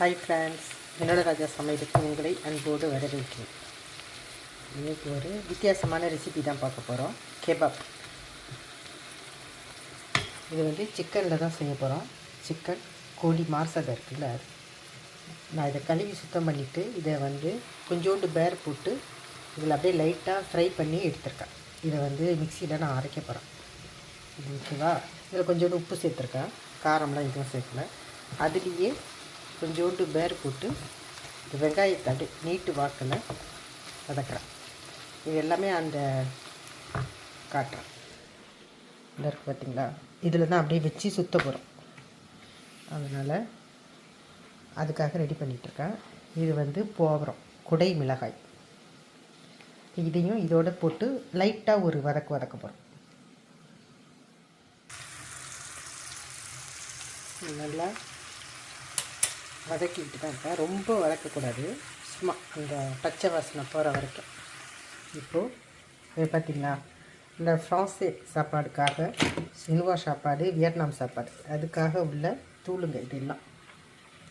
Hi friends என்னோட ராஜா சமையலுக்கு உங்களை அன்போடு வரவேற்கிறேன். இன்றைக்கி ஒரு வித்தியாசமான ரெசிபி தான் பார்க்க போகிறோம் கெபாப் இது வந்து சிக்கனில் தான் செய்ய போகிறோம் சிக்கன் கோழி மார்சதை இருக்குல்ல? அது. நான் இதை கழுவி சுத்தம் பண்ணிவிட்டு இதை வந்து கொஞ்சோண்டு பேர் போட்டு இதில் அப்படியே லைட்டாக ஃப்ரை பண்ணி எடுத்திருக்கேன். இதை வந்து மிக்சியில் நான் அரைக்க போகிறேன் இது ஓகேவா? இதில் கொஞ்சோண்டு உப்பு சேர்த்துருக்கேன். காரம்லாம் எதுவும் சேர்க்கல. அதுலேயே கொஞ்சோண்டு பேர் போட்டு இந்த வெங்காயத்தடு நீட்டு வாக்கில் வதக்குறேன் இது எல்லாமே அந்த காட்டுறேன். இந்த இருக்குது பார்த்தீங்களா இதில் தான் அப்படியே வச்சு சுத்த போகிறோம் அதனால் அதுக்காக ரெடி பண்ணிகிட்ருக்கேன் இது வந்து போகிறோம் குடை மிளகாய். இதையும் இதோட போட்டு லைட்டாக ஒரு வதக்கு வதக்க போகிறோம் நல்லா வதக்கிட்டு தான் இருக்கேன். ரொம்ப வதக்கக்கூடாது. சும்மா அந்த பச்சை வாசனை போகிற வரைக்கும். இப்போது இது பார்த்திங்களா இந்த ஃப்ரான்ஸே சாப்பாடுக்காக சினுவா சாப்பாடு வியட்நாம் சாப்பாடு. அதுக்காக உள்ள தூளுங்க இதெல்லாம்.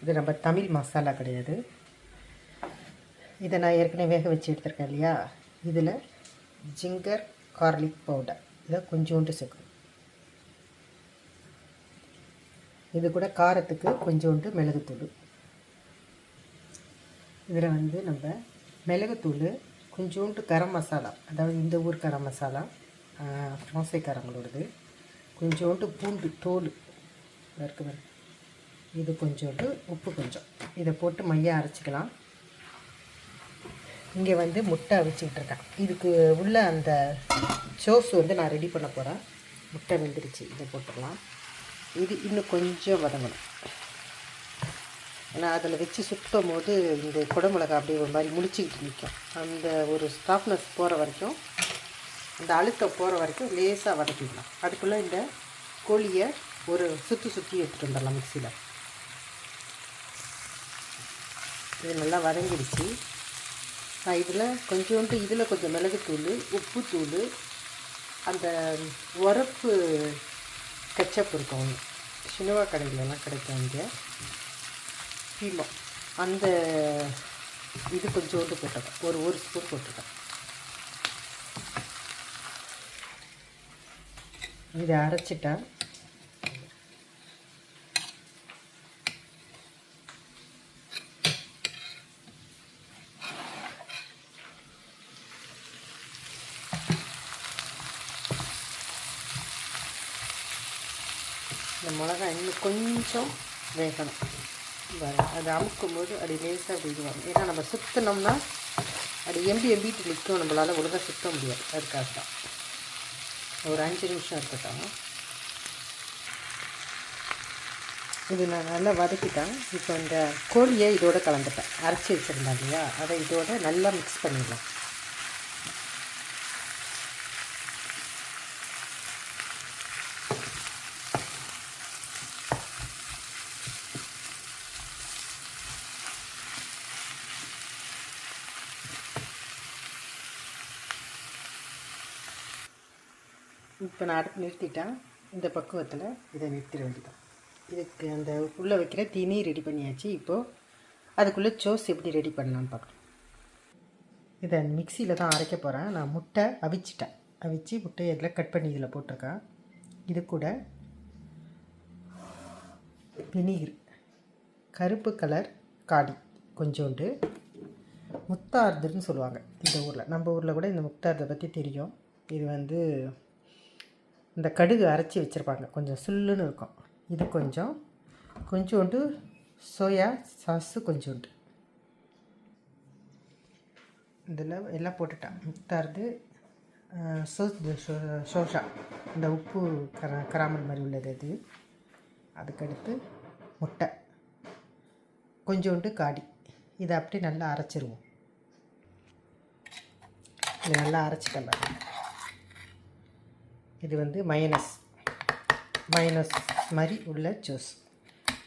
இது நம்ம தமிழ் மசாலா கிடையாது. இதை நான் ஏற்கனவே வேக வச்சு எடுத்திருக்கேன் இல்லையா? இதில் ஜிங்கர் கார்லிக் பவுடர். இதை கொஞ்சோண்டு சேர்க்கணும். இது கூட காரத்துக்கு கொஞ்சோண்டு மிளகுத்தூள். இதில் வந்து நம்ம மிளகுத்தூள் கொஞ்சோண்டு கரம் மசாலா அதாவது இந்த ஊர் கரம் மசாலா ஃப்ரான்சைக்காரங்களோடது கொஞ்சோண்டு பூண்டு தோல் இருக்கு இது கொஞ்சோண்டு உப்பு கொஞ்சம். இதை போட்டு மையம் அரைச்சிக்கலாம். இங்கே வந்து முட்டை அவிச்சிக்கிட்டு இருக்கேன். இதுக்கு உள்ள அந்த சோஸ் வந்து நான் ரெடி பண்ண போகிறேன் முட்டை வெந்துருச்சு. இதை போட்டுடலாம். இது இன்னும் கொஞ்சம் வதங்கணும். ஏன்னா அதில் வச்சு சுற்றும் போது இந்த குடமிளகா அப்படியே ஒரு மாதிரி முழிச்சிக்கிட்டு நிற்கும். அந்த ஒரு ஸ்டாஃப்னஸ் போகிற வரைக்கும் அந்த அழுத்தம் போகிற வரைக்கும் லேசாக வதக்கிடலாம் அதுக்குள்ளே இந்த கோழியை ஒரு சுற்றி சுற்றி எடுத்துகிட்டு வந்துடலாம் மிக்சியில். இது நல்லா வதங்கிடுச்சு. நான் இதில் கொஞ்சோண்டு இதில் கொஞ்சம் மிளகுத்தூள் உப்புத்தூள் அந்த உரப்பு கெச்சப் இருக்கும். ஒன்று சினுவா கடையிலலாம் கிடைக்கும் இங்கே. கீமோ அந்த இது கொஞ்சோண்டு போட்டிருக்கேன். ஒரு ஒரு ஸ்பூன் போட்டிருக்கேன். இதை அரைச்சிட்டேன். இந்த மிளகாய் இன்னும் கொஞ்சம் வேகணும். அது அமுக்கும் போது அப்படி லேசாக அப்படி இது ஏன்னா நம்ம சுற்றினோம்னா அப்படி எம்பி எம்பிட்டு நிற்கும். நம்மளால் ஒழுங்காக சுத்த முடியாது. அதுக்காக தான் ஒரு அஞ்சு நிமிஷம் இருக்கட்டும். இது நான் நல்லா வதக்கிட்டேன். இப்போ இந்த கோழியை இதோட கலந்துட்டேன் அரைச்சி வச்சுருந்தேன் இல்லையா? அதை இதோட நல்லா மிக்ஸ் பண்ணிடலாம். இப்போ நான் அடுப்பு நிறுத்திட்டேன். இந்த பக்குவத்தில் இதை நிறுத்திட வேண்டியதான் இதுக்கு அந்த உள்ளே வைக்கிற தீனி ரெடி பண்ணியாச்சு. இப்போது அதுக்குள்ளே சோஸ் எப்படி ரெடி பண்ணலான்னு பார்க்கலாம். இதை மிக்சியில் தான் அரைக்க போகிறேன் நான் முட்டை அவிச்சிட்டேன். அவிச்சு முட்டையை இதில் கட் பண்ணி இதில் போட்டிருக்கேன். இது கூட வினிகர் கருப்பு கலர் காடி கொஞ்சோண்டு முத்தார்துன்னு சொல்லுவாங்க. இந்த ஊரில். நம்ம ஊரில் கூட இந்த முத்தார்தை பற்றி தெரியும். இது வந்து இந்த கடுகு அரைச்சி வச்சுருப்பாங்க. கொஞ்சம் சுல்லுன்னு இருக்கும். இது கொஞ்சம் கொஞ்சோண்டு சோயா சாஸு கொஞ்சோண்டு. இதில் எல்லாம் போட்டுட்டேன். முத்தாருது சோஸ் சோ- சோஷா இந்த உப்பு கர கராமல் மாதிரி உள்ளது அது. அதுக்கடுத்து முட்டை. கொஞ்சோண்டு காடி. இதை அப்படியே நல்லா அரைச்சிருவோம். இது நல்லா அரைச்சிட்டேன் பாருங்கள் இது வந்து மயனஸ் மயனஸ் மாதிரி உள்ள ஜூஸ்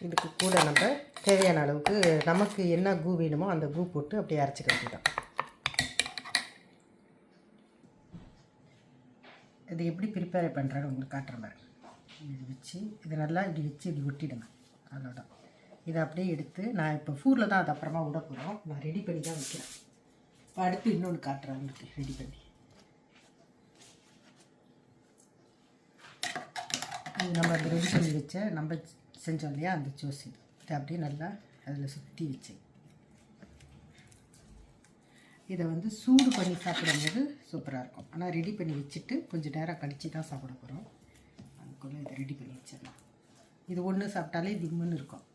இதுக்கு கூட நம்ம தேவையான அளவுக்கு நமக்கு என்ன கூ வேணுமோ அந்த கூ போட்டு அப்படியே அரைச்சிக்க வேண்டியதான் இது எப்படி ப்ரிப்பேர் பண்ணுறேன்னு உங்களுக்கு காட்டுற மாதிரி. இது வச்சு இது நல்லா இப்படி வச்சு இப்படி ஒட்டிடுங்க. அவ்வளோதான் இதை அப்படியே எடுத்து நான் இப்போ ஃபூரில் தான் அது அப்புறமா விட போகிறோம் நான் ரெடி பண்ணி தான் வைக்கிறேன். இப்போ அடுத்து இன்னொன்று காட்டுறேன் உங்களுக்கு ரெடி பண்ணி இது நம்ம அந்த ரெடி பண்ணி வச்ச நம்ம செஞ்சோம் இல்லையா அந்த ஜூஸ். இது இதை அப்படியே நல்லா அதில் சுற்றி வச்சு. இதை வந்து சூடு பண்ணி சாப்பிடும்போது சூப்பராக இருக்கும். ஆனால் ரெடி பண்ணி வச்சுட்டு கொஞ்சம் நேரம் கழித்து தான் சாப்பிட போகிறோம் அதுக்குள்ளே இதை ரெடி பண்ணி வச்சிடலாம். இது ஒன்று சாப்பிட்டாலே திம்முன்னு இருக்கும்.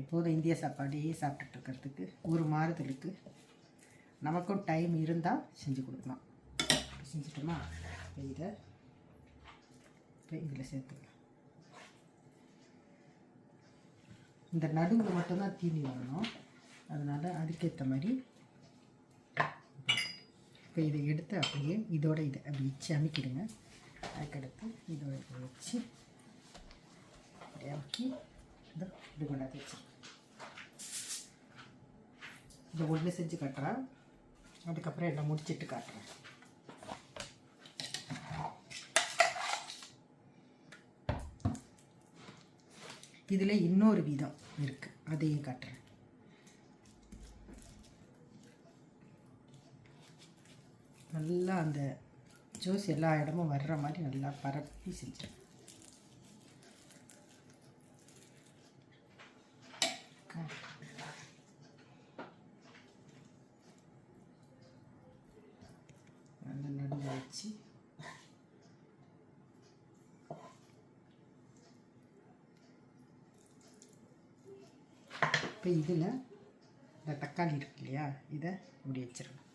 எப்போதும் இந்திய சாப்பாடையே சாப்பிட்டுட்டு இருக்கிறதுக்கு ஒரு மாறுதலுக்கு நமக்கும் டைம் இருந்தால் செஞ்சு கொடுக்கலாம். செஞ்சுட்டோமா? இதை இப்போ இதில் சேர்த்துக்கலாம். இந்த நடுவில் மட்டும்தான் தீனி வரணும். அதனால் அதுக்கேற்ற மாதிரி இப்போ இதை எடுத்து அப்படியே இதோட இதை அப்படி வச்சு அமைக்கிடுங்க. அதுக்கடுத்து இதோட இதை வச்சு அப்படியே அமுக்கி இதை இப்படி கொண்டாந்து வச்சு இதை ஒன்று செஞ்சு காட்டுறேன். அதுக்கப்புறம் எல்லாம் முடிச்சிட்டு காட்டுறேன். இதில் இன்னொரு விதம் இருக்குது அதையும் காட்டுறேன். நல்லா அந்த ஜூஸ் எல்லா இடமும் வர்ற மாதிரி நல்லா பரப்பி செஞ்சேன் அந்த நடுவில் வச்சு இப்போ இதில் இந்த தக்காளி இருக்கு இல்லையா? இதை இப்படி வச்சிடணும்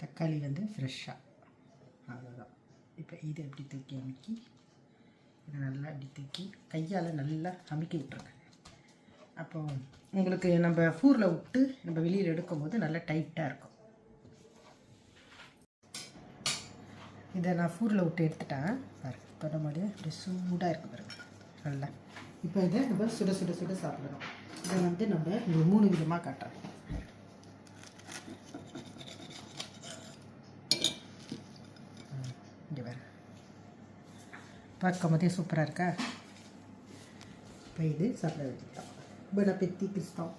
தக்காளி வந்து ஃப்ரெஷ்ஷாக அவ்வளோதான் இப்போ இதை இப்படி தூக்கி அமுக்கி இதை நல்லா இப்படி தூக்கி கையால் நல்லா அமுக்கி விட்ருங்க அப்போ உங்களுக்கு நம்ம ஃபூரில் விட்டு நம்ம வெளியில் எடுக்கும்போது நல்லா டைட்டாக இருக்கும். இதை நான் ஃபூரில் விட்டு எடுத்துட்டேன். இப்போ தொடம்போது அப்படியே சூடாக இருக்குது பாருங்க. நல்லா. இப்போ இதை நம்ம சுட சுட சுட சாப்பிடணும். இதை வந்து நம்ம ஒரு மூணு விதமாக காட்டுறேன் இங்கே வேறு பார்க்கும் போதே சூப்பராக இருக்கா? இப்போ இது சாப்பிட வச்சுக்கிட்டோம். பட பெத்தி கிறிஸ்தவம்.